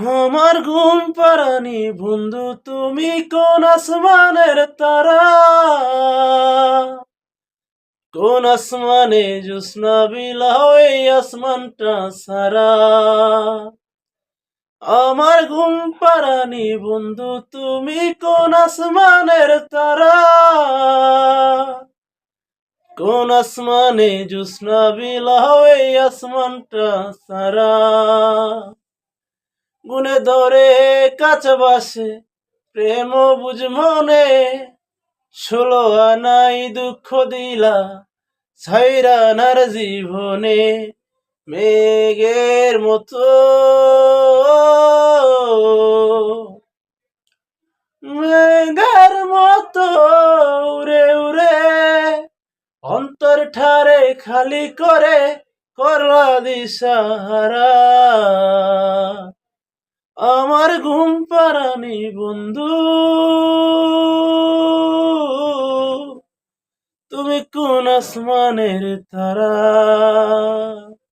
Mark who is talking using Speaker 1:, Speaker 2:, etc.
Speaker 1: আমার ঘুম পারানি বন্ধু, তুমি কোন আসমানের তারা? কোন আসমানে জোসনা বিলাও এই আসমানটা সারা? আমার ঘুম পারানি বন্ধু, তুমি কোন আসমানের তারা? কোন আসমানে জোসনা বিলাও এই আসমানটা সারা? গুনে ধরে কাছে বাসে প্রেম বুঝ মনে ষোলো আনাই দুঃখ দিলা ছাইরানার জীবনে মেঘের মতো। মেঘের মতো উড়ে উড়ে অন্তর ঠারে খালি করে করলা দিশাহারা। আমার ঘুম পারানি বন্ধু। তুমি কোন আসমানের তারা?